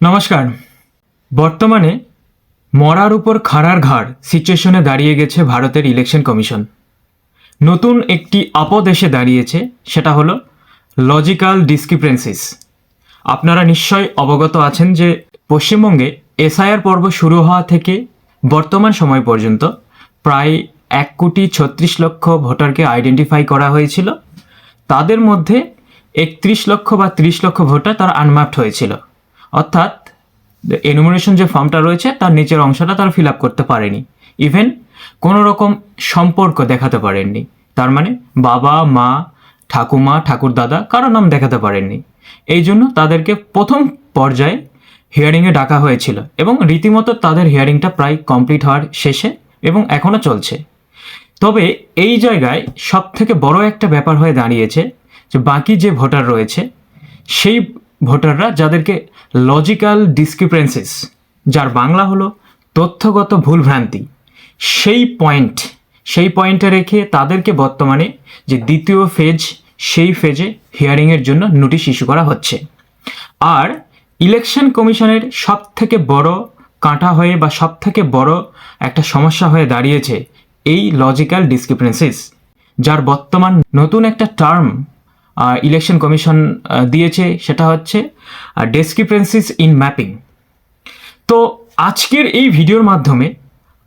নমস্কার। বর্তমানে মরার উপর খাড়ার ঘাড় সিচুয়েশনে দাঁড়িয়ে গেছে ভারতের ইলেকশন কমিশন নতুন একটি আপদ এসে দাঁড়িয়েছে, সেটা হলো লজিক্যাল ডিসক্রিপেন্সিস আপনারা নিশ্চয় অবগত আছেন যে পশ্চিমবঙ্গে এসআইআর পর্ব শুরু হওয়া থেকে বর্তমান সময় পর্যন্ত প্রায় এক কোটি ছত্রিশ লক্ষ ভোটারকে আইডেন্টিফাই করা হয়েছিল। তাদের মধ্যে একত্রিশ লক্ষ বা ত্রিশ লক্ষ ভোটার তারা আনম্যাপড হয়েছিল। অর্থাৎ এনুমিনেশন যে ফর্মটা রয়েছে, তার নিচের অংশটা তারা ফিল আপ করতে পারেনি। ইভেন কোনো রকম সম্পর্ক দেখাতে পারেননি। তার মানে বাবা, মা, ঠাকুমা, ঠাকুরদাদা কারও নাম দেখাতে পারেননি। এই জন্য তাদেরকে প্রথম পর্যায়ে হিয়ারিংয়ে ডাকা হয়েছিল এবং রীতিমতো তাদের হিয়ারিংটা প্রায় কমপ্লিট হওয়ার শেষে এবং এখনও চলছে। তবে এই জায়গায় সব থেকে বড় একটা ব্যাপার হয়ে দাঁড়িয়েছে যে বাকি যে ভোটার রয়েছে, সেই ভোটাররা যাদেরকে লজিক্যাল ডিসক্রিপেন্সিস যার বাংলা হলো তথ্যগত ভুলভ্রান্তি, সেই পয়েন্ট সেই পয়েন্টে রেখে তাদেরকে বর্তমানে যে দ্বিতীয় ফেজ সেই ফেজে হিয়ারিংয়ের জন্য নোটিশ ইস্যু করা হচ্ছে। আর ইলেকশন কমিশনের সব থেকে বড় কাঁটা হয়ে বা সব থেকে বড় একটা সমস্যা হয়ে দাঁড়িয়েছে এই লজিক্যাল ডিসক্রিপেন্সিস যার বর্তমান নতুন একটা টার্ম ইলেকশন কমিশন দিয়েছে, সেটা হচ্ছে ডেসক্রিপেন্সিস ইন ম্যাপিং তো আজকের এই ভিডিওর মাধ্যমে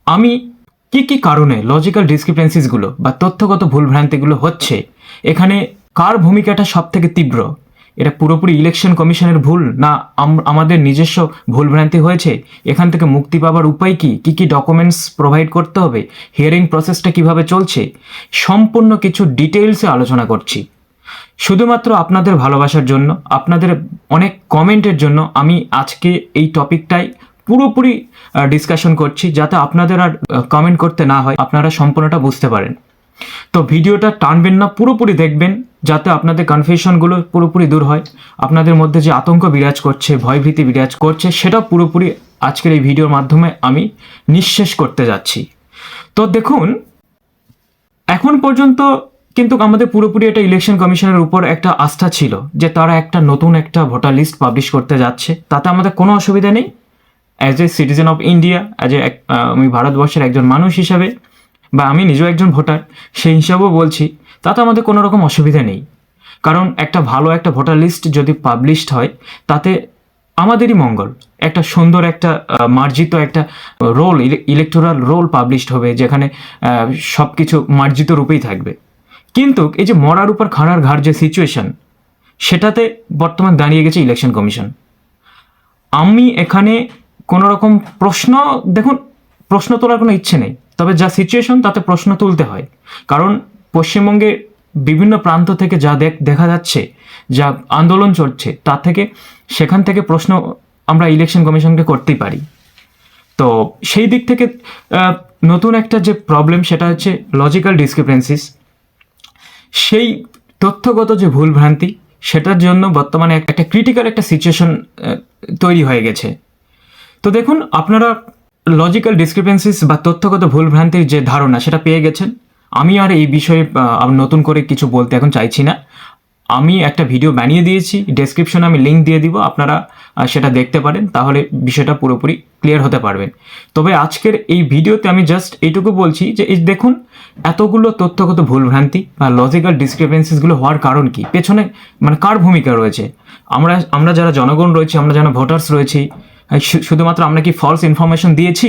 আমি কি কি কারণে লজিক্যাল ডিসক্রিপেন্সিসগুলো বা তথ্যগত ভুলভ্রান্তিগুলো হচ্ছে, এখানে কার ভূমিকাটা সব থেকে তীব্র, এটা পুরোপুরি ইলেকশন কমিশনের ভুল না আম- আমাদের নিজস্ব ভুলভ্রান্তি হয়েছে? এখান থেকে মুক্তি পাবার উপায় কি? কি কি ডকুমেন্টস প্রোভাইড করতে হবে? হিয়ারিং প্রসেসটা কীভাবে চলছে? সম্পূর্ণ কিছু ডিটেলসে আলোচনা করছি। শুধুমাত্র আপনাদের ভালোবাসার জন্য, আপনাদের অনেক কমেন্টের জন্য আমি আজকে এই টপিকটাই পুরোপুরি ডিসকাশন করছি যাতে আপনাদের আর কমেন্ট করতে না হয়, আপনারা সম্পূর্ণটা বুঝতে পারেন। তো ভিডিওটা টানবেন না, পুরোপুরি দেখবেন যাতে আপনাদের কনফিউশনগুলো পুরোপুরি দূর হয়। আপনাদের মধ্যে যে আতঙ্ক বিরাজ করছে, ভয়ভীতি বিরাজ করছে, সেটা পুরোপুরি আজকের এই ভিডিওর মাধ্যমে আমি নিঃশেষ করতে যাচ্ছি। তো দেখুন, এখন পর্যন্ত কিন্তু আমাদের পুরোপুরি এটা ইলেকশন কমিশনের উপর একটা আস্থা ছিল যে তারা একটা নতুন একটা ভোটার লিস্ট পাবলিশ করতে যাচ্ছে। তাতে আমাদের কোনো অসুবিধা নেই। As a citizen of India as a আমি ভারতবর্ষের একজন মানুষ হিসাবে বা আমি নিজেও একজন ভোটার সেই হিসাবেও বলছি, তাতে আমাদের কোনো রকম অসুবিধা নেই। কারণ একটা ভালো একটা ভোটার লিস্ট যদি পাবলিশড হয়, তাতে আমাদেরই মঙ্গল। একটা সুন্দর একটা মার্জিত একটা রোল ইলেকটোরাল রোল পাবলিশড হবে, যেখানে সব কিছু মার্জিত রূপেই থাকবে। কিন্তু এই যে মরার উপর খাড়ার ঘাড় যে সিচুয়েশন সেটাতে বর্তমান দাঁড়িয়ে গেছে ইলেকশন কমিশন আমি এখানে কোনো রকম প্রশ্ন, দেখুন, প্রশ্ন তোলার কোনো ইচ্ছে নেই, তবে যা সিচুয়েশন তাতে প্রশ্ন তুলতে হয়। কারণ পশ্চিমবঙ্গে বিভিন্ন প্রান্ত থেকে যা দেখ, দেখা যাচ্ছে, যা আন্দোলন চলছে তার থেকে সেখান থেকে প্রশ্ন আমরা ইলেকশন কমিশনকে করতেই পারি। তো সেই দিক থেকে নতুন একটা যে প্রবলেম সেটা হচ্ছে লজিক্যাল ডিসক্রিপেন্সিস সেই তথ্যগত যে ভুলভ্রান্তি, সেটার জন্য বর্তমানে একটা ক্রিটিক্যাল একটা সিচুয়েশন তৈরি হয়ে গেছে। তো দেখুন, আপনারা লজিক্যাল ডিসক্রিপেন্সিস বা তথ্যগত ভুলভ্রান্তির যে ধারণা, সেটা পেয়ে গেছেন। আমি আর এই বিষয়ে নতুন করে কিছু বলতে এখন চাইছি না। আমি একটা ভিডিও বানিয়ে দিয়েছি ডেসক্রিপশনে আমি লিঙ্ক দিয়ে দিব, আপনারা সেটা দেখতে পারেন, তাহলে বিষয়টা পুরোপুরি ক্লিয়ার হতে পারবেন তবে আজকের এই ভিডিওতে আমি জাস্ট এইটুকু বলছি যে, এই দেখুন, এতগুলো তথ্যগত ভুলভ্রান্তি বা লজিক্যাল ডিসক্রিপেন্সিসগুলো হওয়ার কারণ কি? পেছনে মানে কার ভূমিকা রয়েছে? আমরা আমরা যারা জনগণ রয়েছে, আমরা যারা ভোটার্স রয়েছি শুধুমাত্র আমরা কি ফলস ইনফরমেশন দিয়েছি?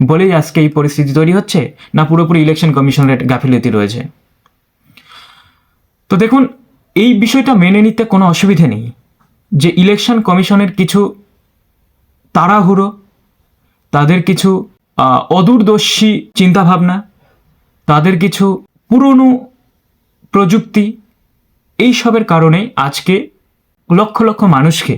বলেই আজকে এই পরিস্থিতি তৈরি হচ্ছে, না পুরোপুরি ইলেকশন কমিশনের গাফিলতি রয়েছে? তো দেখুন, এই বিষয়টা মেনে নিতে কোনো অসুবিধে নেই। যে ইলেকশন কমিশনের কিছু তাড়াহুড়ো, তাদের কিছু অদূরদর্শী চিন্তাভাবনা, তাদের কিছু পুরনো প্রযুক্তি, এইসবের কারণে আজকে লক্ষ লক্ষ মানুষকে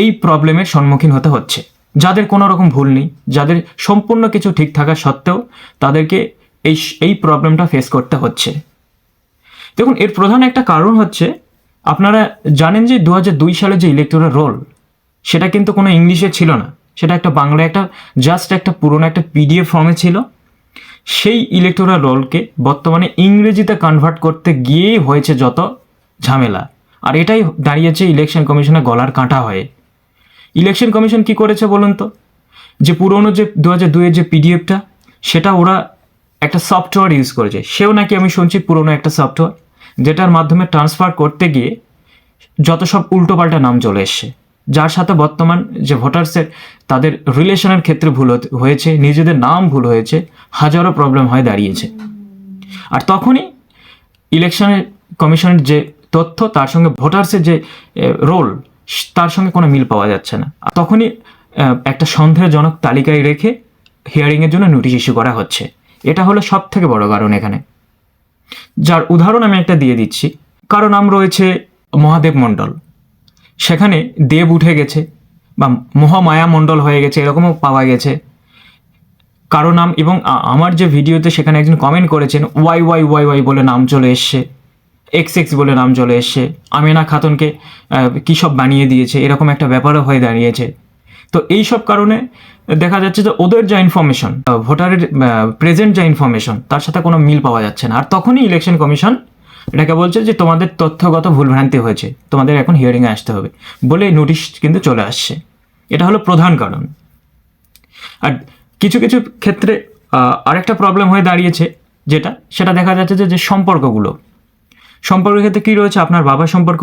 এই প্রবলেমের সম্মুখীন হতে হচ্ছে। যাদের কোনো রকম ভুল নেই, যাদের সম্পূর্ণ কিছু ঠিক থাকা সত্ত্বেও তাদেরকে এই এই প্রবলেমটা ফেস করতে হচ্ছে। দেখুন, এর প্রধান একটা কারণ হচ্ছে আপনারা জানেন যে দু সালে যে ইলেকটোরাল রোল সেটা কিন্তু কোনো ইংলিশে ছিল না। সেটা একটা বাংলা একটা জাস্ট একটা পুরনো একটা পিডিএফ ফর্মে ছিল। সেই ইলেকটোরাল রোলকে বর্তমানে ইংরেজিতে কনভার্ট করতে গিয়েই হয়েছে যত ঝামেলা। আর এটাই দাঁড়িয়েছে ইলেকশন কমিশনের গলার কাঁটা হয়ে। ইলেকশন কমিশন কি করেছে বলুন তো? যে পুরনো যে দু হাজার দুইয়ের যে পিডিএফটা সেটা ওরা একটা সফটওয়্যার ইউজ করেছে। সেও নাকি আমি শুনছি পুরনো একটা সফটওয়্যার যেটার মাধ্যমে ট্রান্সফার করতে গিয়ে যত সব উল্টোপাল্টা নাম চলে এসছে, যার সাথে বর্তমান যে ভোটার্সের তাদের রিলেশনের ক্ষেত্রে ভুল হয়েছে, নিজেদের নাম ভুল হয়েছে, হাজারো প্রবলেম হয়ে দাঁড়িয়েছে। আর তখনই ইলেকশনের কমিশনের যে তথ্য, তার সঙ্গে ভোটার্সের যে রোল তার সঙ্গে কোনো মিল পাওয়া যাচ্ছে না। তখনই একটা সন্দেহজনক তালিকায় রেখে হিয়ারিংয়ের জন্য নোটিশ ইস্যু করা হচ্ছে। এটা হলো সব থেকে বড় কারণ এখানে। যার উদাহরণ আমি একটা দিয়ে দিচ্ছি। কারও নাম রয়েছে মহাদেব মণ্ডল। সেখানে দেব উঠে গেছে বা মহামায়া মণ্ডল হয়ে গেছে, এরকমও পাওয়া গেছে। কারও নাম এবং আমার যে ভিডিওতে সেখানে একজন কমেন্ট করেছেন, ওয়াই ওয়াই ওয়াই ওয়াই বলে নাম চলে এসছে, এক্স এক্স বলে নাম চলে এসছে, আমেনা খাতুনকে কী সব বানিয়ে দিয়েছে, এরকম একটা ব্যাপারও হয়ে দাঁড়িয়েছে। তো এই সব কারণে দেখা যাচ্ছে যে ওদের যা ইনফরমেশন ভোটারের প্রেজেন্ট যা ইনফরমেশন তার সাথে কোনো মিল পাওয়া যাচ্ছে না। আর তখনই ইলেকশন কমিশন এটাকে বলছে যে তোমাদের তথ্যগত ভুলভ্রান্তি হয়েছে তোমাদের এখন হিয়ারিংয়ে আসতে হবে বলে নোটিশ কিন্তু চলে আসছে। এটা হলো প্রধান কারণ। আর কিছু কিছু ক্ষেত্রে আরেকটা প্রবলেম হয়ে দাঁড়িয়েছে যেটা সেটা দেখা যাচ্ছে যে যে সম্পর্কগুলো। সম্পর্কের ক্ষেত্রে কী রয়েছে? আপনার বাবার সম্পর্ক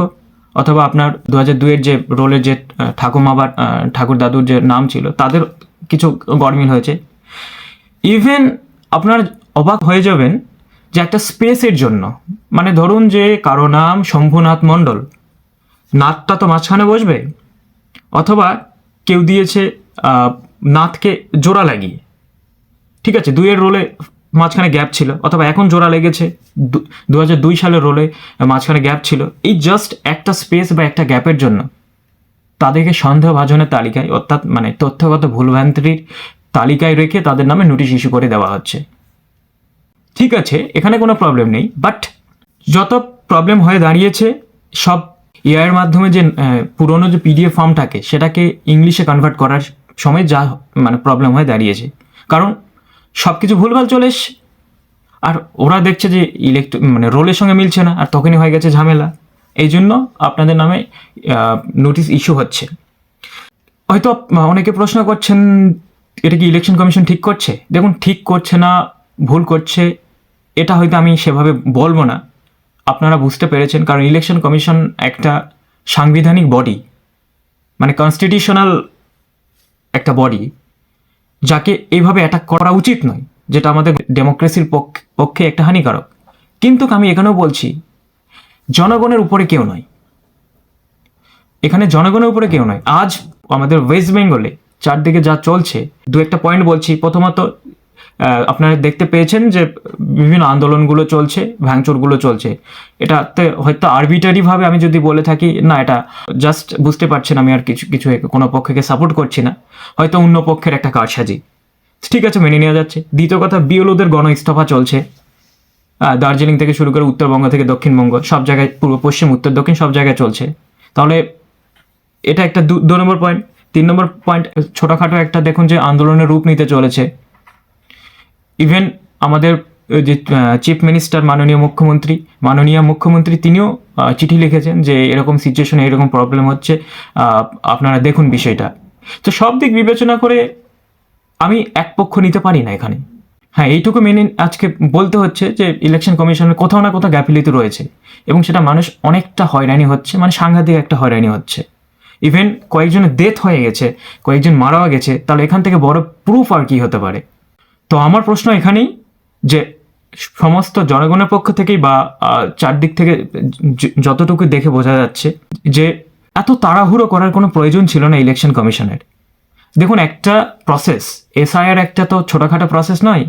অথবা আপনার দু হাজার দুইয়ের যে রোলের যে আহ, ঠাকুমা বা ঠাকুর দাদুর যে নাম ছিল তাদের গরমিল হয়েছে। ইভেন আপনার অবাক হয়ে যাবেন যে একটা স্পেসের জন্য মানে ধরুন যে কারও নাম শম্ভুনাথ মণ্ডল, নাথটা তো মাঝখানে বসবে, অথবা কেউ দিয়েছে নাথকে জোড়া লাগিয়ে। ঠিক আছে, দুইয়ের রোলে মাঝখানে গ্যাপ ছিল, অথবা এখন জোড়া লেগেছে, দু হাজার দুই সালের রোলে মাঝখানে গ্যাপ ছিল। এই জাস্ট একটা স্পেস বা একটা গ্যাপের জন্য। তাদেরকে সন্দেহভাজনের তালিকায়, অর্থাৎ মানে তথ্যগত ভুলভ্রান্তির তালিকায় রেখে তাদের নামে নোটিশ ইস্যু করে দেওয়া হচ্ছে। ঠিক আছে, এখানে কোনো প্রবলেম নেই, বাট যত প্রবলেম হয়ে দাঁড়িয়েছে, সব এআইয়ের মাধ্যমে যে পুরনো যে পিডিএফ ফর্ম থাকে সেটাকে ইংলিশে কনভার্ট করার সময় যা মানে প্রবলেম হয়ে দাঁড়িয়েছে। কারণ সব কিছু ভুলভাল চলে এসছে। আর ওরা দেখছে যে ইলেকট্রিক মানে রোলের সঙ্গে মিলছে না, আর তখনই হয়ে গেছে ঝামেলা। এই জন্য আপনাদের নামে নোটিশ ইস্যু হচ্ছে। হয়তো অনেকে প্রশ্ন করছেন, এটা কি ইলেকশন কমিশন ঠিক করছে? দেখুন, ঠিক করছে না, ভুল করছে, এটা হয়তো আমি সেভাবে বলব না। আপনারা বুঝতে পেরেছেন, কারণ ইলেকশন কমিশন একটা সাংবিধানিক বডি মানে কনস্টিটিউশনাল একটা বডি যাকে এইভাবে অ্যাটাক করা উচিত নয়, যেটা আমাদের ডেমোক্রেসির পক্ষ- একটা হানিকারক। কিন্তু আমি এখানেও বলছি জনগণের উপরে কেউ নয়। এখানে জনগণের উপরে কেউ নয়। আজ আমাদের ওয়েস্ট বেঙ্গলে চারদিকে যা চলছে, দু একটা পয়েন্ট বলছি। প্রথমত আপনারা দেখতে পেয়েছেন যে বিভিন্ন আন্দোলনগুলো চলছে, ভাঙচুরগুলো চলছে। এটাতে হয়তো আরবিটারিভাবে আমি যদি বলে থাকি, না, এটা জাস্ট বুঝতে পারছেন আমি আর কিছু কিছু কোনো পক্ষকে সাপোর্ট করছি না। হয়তো অন্য পক্ষের একটা কারসাজি। ঠিক আছে, মেনে নেওয়া যাচ্ছে। দ্বিতীয় কথা, বিএলওদের গণ ইস্তফা চলছে। দার্জিলিং থেকে শুরু করে উত্তরবঙ্গ থেকে দক্ষিণবঙ্গ, সব জায়গায় পূর্ব, পশ্চিম, উত্তর, দক্ষিণ, সব জায়গায় চলছে। তাহলে এটা একটা দু নম্বর পয়েন্ট তিন নম্বর পয়েন্ট ছোটোখাটো একটা দেখুন যে আন্দোলনের রূপ নিতে চলেছে। ইভেন আমাদের যে চিফ মিনিস্টার মাননীয় মুখ্যমন্ত্রী মাননীয় মুখ্যমন্ত্রী তিনিও চিঠি লিখেছেন যে এরকম সিচুয়েশনে এরকম প্রবলেম হচ্ছে। আপনারা দেখুন বিষয়টা। তো সব দিক বিবেচনা করে আমি এক পক্ষ নিতে পারি না এখানে। হ্যাঁ এইটুকু মেনে আজকে বলতে হচ্ছে যে ইলেকশন কমিশনের কোথাও না কোথাও গ্যাফিলিতি রয়েছে এবং সেটা মানুষ অনেকটা হয়রানি হচ্ছে মানে সাংঘাতিক একটা হয়রানি হচ্ছে। ইভেন কয়েকজনের ডেথ হয়ে গেছে, কয়েকজন মারাও গেছে, তাহলে এখান থেকে বড় প্রুফ আর কি হতে পারে? তো আমার প্রশ্ন এখানেই যে সমস্ত জনগণের পক্ষ থেকেই বা চারদিক থেকে যতটুকু দেখে বোঝা যাচ্ছে যে এত তাড়াহুড়ো করার কোনো প্রয়োজন ছিল না ইলেকশন কমিশনের দেখুন, একটা প্রসেস এসআইআর একটা তো ছোটোখাটো প্রসেস নয়।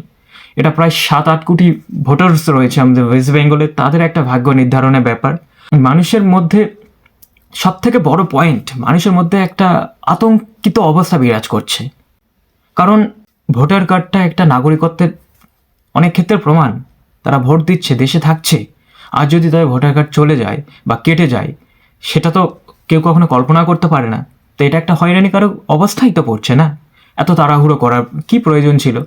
এটা প্রায় সাত, আট কোটি ভোটার্স রয়েছে আমাদের ওয়েস্ট বেঙ্গলে তাদের একটা ভাগ্য নির্ধারণের ব্যাপার। মানুষের মধ্যে সব থেকে বড় পয়েন্ট মানুষের মধ্যে একটা আতঙ্কিত অবস্থা বিরাজ করছে। কারণ ভোটার কার্ডটা একটা নাগরিকত্বের অনেক ক্ষেত্রে প্রমাণ। তারা ভোট দিচ্ছে, দেশে থাকছে। আর যদি তাদের ভোটার কার্ড চলে যায় বা কেটে যায়, সেটা তো কেউ কখনো কল্পনা করতে পারে না। তো এটা একটা হয়রানিকারক অবস্থাই তো পড়ছে না? এত তাড়াহুড়ো করার কি প্রয়োজন ছিল?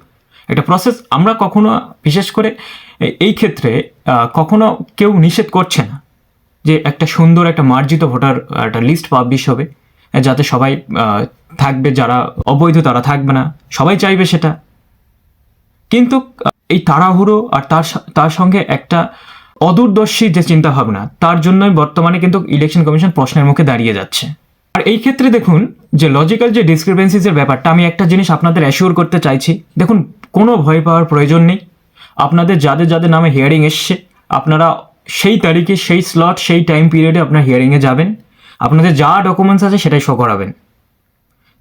একটা প্রসেস আমরা কখনো, বিশেষ করে এই ক্ষেত্রে কখনো কেউ নিষেধ করছে না যে একটা সুন্দর, একটা মার্জিত ভোটার একটা লিস্ট পাবলিশ হবে যাতে সবাই থাকবে, যারা অবৈধ তারা থাকবে না, সবাই চাইবে সেটা। কিন্তু এই তাড়াহুড়ো আর তার তার সঙ্গে একটা অদূরদর্শী যে চিন্তা ভাবনা তার জন্যই বর্তমানে কিন্তু ইলেকশন কমিশন প্রশ্নের মুখে দাঁড়িয়ে যাচ্ছে। আর এই ক্ষেত্রে দেখুন, যে লজিক্যাল যে ডিসক্রিপেন্সিসের ব্যাপারটা, আমি একটা জিনিস আপনাদের অ্যাসিওর করতে চাইছি। দেখুন কোনো ভয় পাওয়ার প্রয়োজন নেই। আপনাদের যাদের যাদের নামে হিয়ারিং এসছে, আপনারা সেই তারিখে, সেই স্লট সেই টাইম পিরিয়ডে আপনার হিয়ারিংয়ে যাবেন। আপনাদের যা ডকুমেন্টস আছে সেটাই শো করাবেন।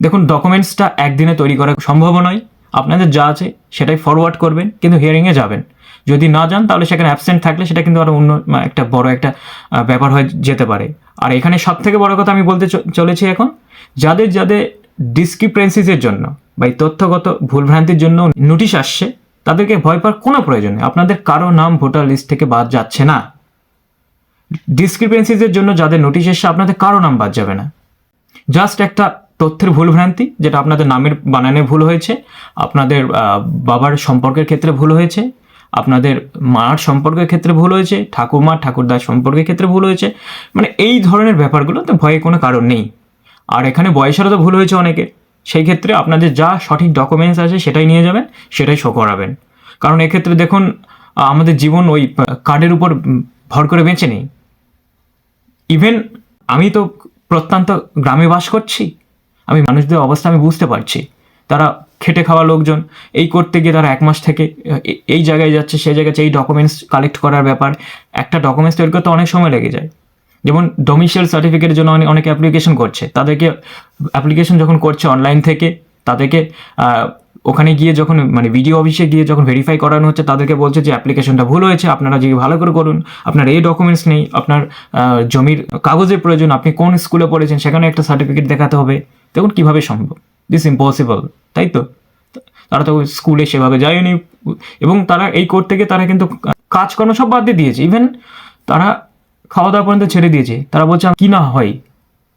দেখুন ডকুমেন্টসটা একদিনে তৈরি করা সম্ভব নয়। আপনাদের যা আছে সেটাই ফরওয়ার্ড করবেন, কিন্তু হিয়ারিংয়ে যাবেন। যদি না যান, তাহলে সেখানে অ্যাবসেন্ট থাকলে সেটা কিন্তু আরও অন্য একটা বড় একটা ব্যাপার হয়ে যেতে পারে। আর এখানে সব থেকে বড় কথা আমি বলতে চলেছি এখন, যাদের যাদের ডিসক্রিপ্রেন্সিসের জন্য বা এই তথ্যগত ভুলভ্রান্তির জন্য নোটিশ আসছে, তাদেরকে ভয় পাওয়ার কোনো প্রয়োজন নেই। আপনাদের কারও নাম ভোটার লিস্ট থেকে বাদ যাচ্ছে না। ডিসক্রিপেন্সিসের জন্য যাদের নোটিশ এসছে, আপনাদের কারও নাম বাদ যাবে না। জাস্ট একটা তথ্যের ভুলভ্রান্তি, যেটা আপনাদের নামের বানানে ভুল হয়েছে, আপনাদের বাবার সম্পর্কের ক্ষেত্রে ভুল হয়েছে আপনাদের মার সম্পর্কের ক্ষেত্রে ভুল হয়েছে ঠাকুমা ঠাকুরদার সম্পর্কের ক্ষেত্রে ভুল হয়েছে মানে এই ধরনের ব্যাপারগুলো তো ভয়ে কোনো কারণ নেই। আর এখানে বয়সেরও তো ভুল হয়েছে অনেকে সেই ক্ষেত্রে আপনাদের যা সঠিক ডকুমেন্টস আছে সেটাই নিয়ে যাবেন, সেটাই শো করাবেন। কারণ এক্ষেত্রে দেখুন, আমাদের জীবন ওই কার্ডের উপর ভর করে বেঁচে নেই। ইভেন আমি তো প্রত্যন্ত গ্রামে বাস করছি, আমি মানুষদের অবস্থা আমি বুঝতে পারছি। তারা খেটে খাওয়া লোকজন, এই করতে গিয়ে তারা এক মাস থেকে এই জায়গায় যাচ্ছে, সেই জায়গায় এই ডকুমেন্টস কালেক্ট করার ব্যাপার। একটা ডকুমেন্টস তৈরি করতে অনেক সময় লেগে যায়। যেমন ডোমিসিয়াল সার্টিফিকেটের জন্য অনেক অ্যাপ্লিকেশন করছে। তাদেরকে অ্যাপ্লিকেশন যখন করছে অনলাইন থেকে, তাদেরকে ওখানে গিয়ে যখন মানে ভিডিও অফিসে গিয়ে যখন ভেরিফাই করানো হচ্ছে, তাদেরকে বলছে যে অ্যাপ্লিকেশনটা ভুল হয়েছে, আপনারা যদি ভালো করে করুন, আপনার এই ডকুমেন্টস নেই, আপনার জমির কাগজের প্রয়োজন, আপনি কোন স্কুলে পড়েছেন, সেখানে একটা সার্টিফিকেট দেখাতে হবে। দেখুন কীভাবে সম্ভব। দিস ইম্পসিবল তাই তো তারা তো স্কুলে সেভাবে যায়নি। এবং তারা এই করতে গিয়ে তারা কিন্তু কাজকর্ম সব বাদ দিয়ে দিয়েছে। ইভেন তারা খাওয়া দাওয়া পর্যন্ত ছেড়ে দিয়েছে। তারা বলছে, কি না হয়?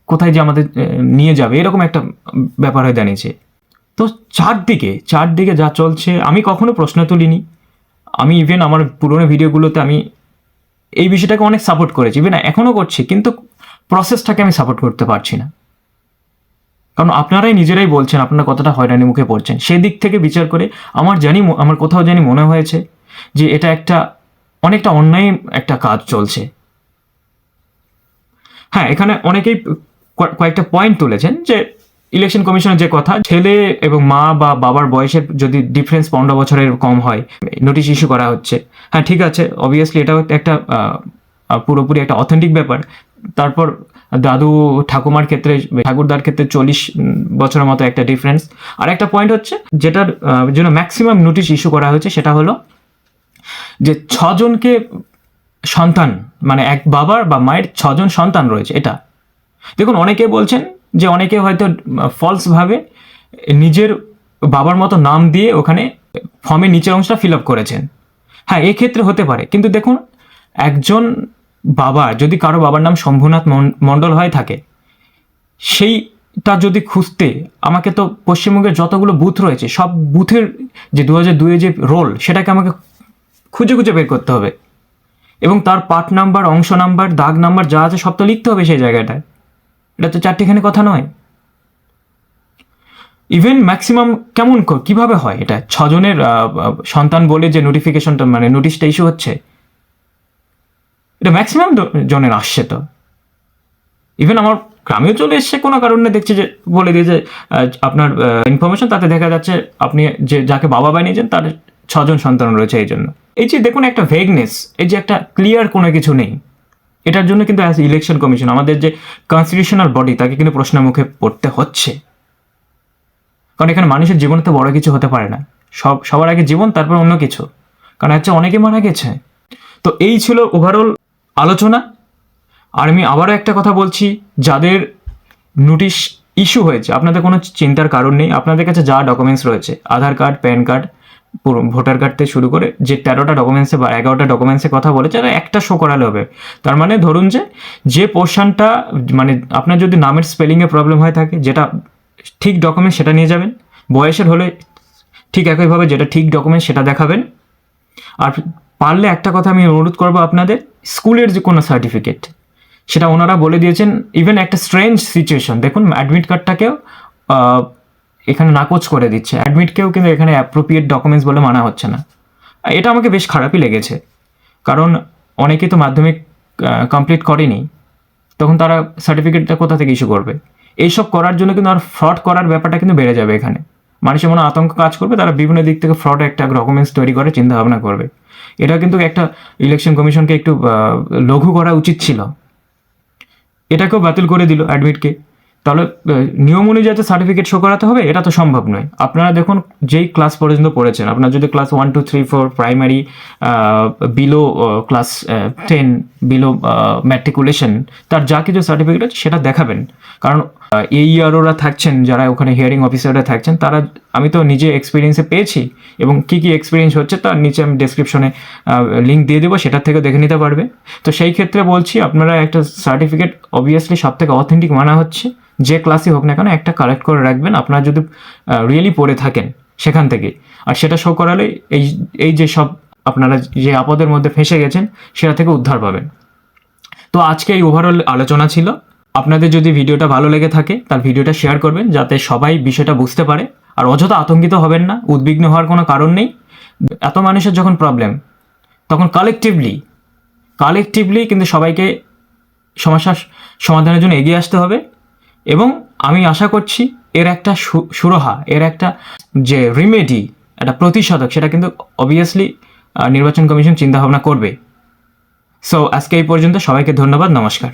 কোথায় যে আমাদের নিয়ে যাবে? এরকম একটা ব্যাপার হয়ে দাঁড়িয়েছে। তো চারদিকে চারদিকে যা চলছে, আমি কখনো প্রশ্ন তুলিনি। আমি ইভেন আমার পুরোনো ভিডিওগুলোতে আমি এই বিষয়টাকে অনেক সাপোর্ট করেছি। ইভেন এখনও করছি, কিন্তু প্রসেসটাকে আমি সাপোর্ট করতে পারছি না। কারণ আপনারাই নিজেরাই বলছেন, আপনারা কতটা হয়রানি মুখে পড়ছেন। সেদিক থেকে বিচার করে আমার জানি আমার কোথাও জানি মনে হয়েছে যে এটা একটা অনেকটা অন্যায় একটা কাজ চলছে। হ্যাঁ এখানে অনেকেই কয়েকটা পয়েন্ট তুলেছেন যে ইলেকশন কমিশনের যে কথা, ছেলে এবং মা বা বাবার বয়সের যদি ডিফারেন্স পনেরো বছরের কম হয় নোটিশ ইস্যু করা হচ্ছে। হ্যাঁ ঠিক আছে অবভিয়াসলি এটাও একটা পুরোপুরি একটা অথেন্টিক ব্যাপার। তারপর দাদু ঠাকুমার ক্ষেত্রে, ঠাকুরদার ক্ষেত্রে চল্লিশ বছরের মতো একটা ডিফারেন্স আর একটা পয়েন্ট হচ্ছে, যেটার জন্য ম্যাক্সিমাম নোটিশ ইস্যু করা হয়েছে, সেটা হলো যে ছজনকে সন্তান মানে এক বাবার বা মায়ের ছজন সন্তান রয়েছে, এটা। দেখুন, অনেকে বলছেন যে অনেকে হয়তো ফলসভাবে নিজের বাবার মতো নাম দিয়ে ওখানে ফর্মের নিচের অংশটা ফিল আপ করেছেন। হ্যাঁ এক্ষেত্রে হতে পারে। কিন্তু দেখুন, একজন বাবা, যদি কারও বাবার নাম শম্ভুনাথ মণ্ডল হয়ে থাকে, সেইটা যদি খুঁজতে, আমাকে তো পশ্চিমবঙ্গের যতগুলো বুথ রয়েছে, সব বুথের যে দু হাজার দুয়ে যে রোল সেটাকে আমাকে খুঁজে খুঁজে বের করতে হবে। এবং তার পার্ট নাম্বার, অংশ নাম্বার, দাগ নাম্বার যা আছে সব তো লিখতে হবে সেই জায়গাটায়। এটা তো চারটিখানি কথা নয়। ইভেন ম্যাক্সিমাম কেমন কীভাবে হয় এটা? ছজনের সন্তান বলে যে নোটিফিকেশনটা মানে নোটিশটা ইস্যু হচ্ছে এটা ম্যাক্সিমাম জনের আসছে তো। ইভেন আমার গ্রামেও চলে এসছে কোনো কারণে দেখছি যে, বলে দিয়ে যে আপনার ইনফরমেশন তাতে দেখা যাচ্ছে আপনি যে, যাকে বাবা বানিয়েছেন তার ছজন সন্তান রয়েছে এই জন্য। এই যে দেখুন একটা ভেগনেস এই যে একটা ক্লিয়ার কোনো কিছু নেই, এটার জন্য কিন্তু অ্যাজ ইলেকশন কমিশন আমাদের যে কনস্টিটিউশনাল বডি তাকে কিন্তু প্রশ্নের মুখে পড়তে হচ্ছে। কারণ এখানে মানুষের জীবনে তো বড় কিছু হতে পারে না। সব, সবার আগে জীবন, তারপর অন্য কিছু। কারণ হচ্ছে অনেকে মারা গেছে। তো এই ছিল ওভারঅল আলোচনা? আর আমি আবারও একটা কথা বলছি, যাদের নোটিশ ইস্যু হয়েছে, আপনাদের কোনো চিন্তার কারণ নেই, আপনাদের কাছে যা ডকুমেন্টস রয়েছে, Aadhaar card, PAN card voter card থেকে শুরু করে যে তেরোটা ডকুমেন্টসে বা এগারোটা ডকুমেন্টসে কথা বলেছে, তার একটা শো করালে হবে। তার মানে ধরুন যে যে পোর্শনটা মানে আপনার যদি নামের স্পেলিংয়ে প্রবলেম হয়ে থাকে, যেটা ঠিক ডকুমেন্ট সেটা নিয়ে যাবেন, বয়সের হলে ঠিক একইভাবে যেটা ঠিক ডকুমেন্ট সেটা দেখাবেন। আর পারলে একটা কথা আমি অনুরোধ করব আপনাদের স্কুলের যে কোনো সার্টিফিকেট সেটা ওনারা বলে দিয়েছেন ইভেন একটা স্ট্রেঞ্জ সিচুয়েশন দেখুন অ্যাডমিট কার্ডটাকেও এখানে নাকচ করে দিচ্ছে। অ্যাডমিটকেও কিন্তু এখানে অ্যাপ্রোপ্রিয়েট ডকুমেন্টস বলে মানা হচ্ছে না। এটা আমাকে বেশ খারাপই লেগেছে। কারণ অনেকে তো মাধ্যমিক কমপ্লিট করেনি, তখন তারা সার্টিফিকেটটা কোথা থেকে ইস্যু করবে? এইসব করার জন্য কিন্তু আর ফ্রড করার ব্যাপারটা কিন্তু বেড়ে যাবে এখানে। মানুষের মনে আতঙ্ক কাজ করবে, তারা বিভিন্ন দিক থেকে ফ্রড একটা ডকুমেন্টস তৈরি করে চিন্তা ভাবনা করবে। এটা কিন্তু একটা ইলেকশন কমিশনকে একটু লঘু করা উচিত ছিল। এটাকেও বাতিল করে দিল অ্যাডমিটকে তাহলে নিয়ম অনুযায়ী সার্টিফিকেট শো করাতে হবে, এটা তো সম্ভব নয়। আপনারা দেখুন, যেই ক্লাস পর্যন্ত পড়েছেন, আপনার যদি class one two three four primary below class ten below matriculation তার যা কিছু সার্টিফিকেট আছে, সেটা দেখাবেন। কারণ এই থাকছেন, যারা ওখানে হিয়ারিং অফিসাররা থাকছেন, তারা, আমি তো নিজে এক্সপিরিয়েন্সে পেয়েছি এবং কী কী এক্সপিরিয়েন্স হচ্ছে তার নিচে আমি ডেসক্রিপশনে লিঙ্ক দিয়ে দেবো, সেটার থেকে দেখে নিতে পারবে। তো সেই ক্ষেত্রে বলছি, আপনারা একটা সার্টিফিকেট অবভিয়াসলি সব থেকে অথেন্টিক মানা হচ্ছে, যে ক্লাসই হোক না কেন একটা কালেক্ট করে রাখবেন, আপনারা যদি রিয়েলি পড়ে থাকেন সেখান থেকে। আর সেটা শো করালে এই এই যে সব আপনারা যে আপদের মধ্যে ফেঁসে গেছেন, সেটা থেকে উদ্ধার পাবেন। তো আজকে এই ওভারঅল আলোচনা ছিল। আপনাদের যদি ভিডিওটা ভালো লেগে থাকে, তার ভিডিওটা শেয়ার করবেন, যাতে সবাই বিষয়টা বুঝতে পারে। আর অযথা আতঙ্কিত হবেন না, উদ্বিগ্ন হওয়ার কোনো কারণ নেই। এত মানুষের যখন প্রবলেম তখন কালেকটিভলি কালেকটিভলি কিন্তু সবাইকে সমস্যার সমাধানের জন্য এগিয়ে আসতে হবে। এবং আমি আশা করছি, এর একটা সুরাহা, এর একটা যে রিমেডি একটা প্রতিষেধক, সেটা কিন্তু অবভিয়াসলি নির্বাচন কমিশন চিন্তাভাবনা করবে। সো আজকে এই পর্যন্ত সবাইকে ধন্যবাদ, নমস্কার।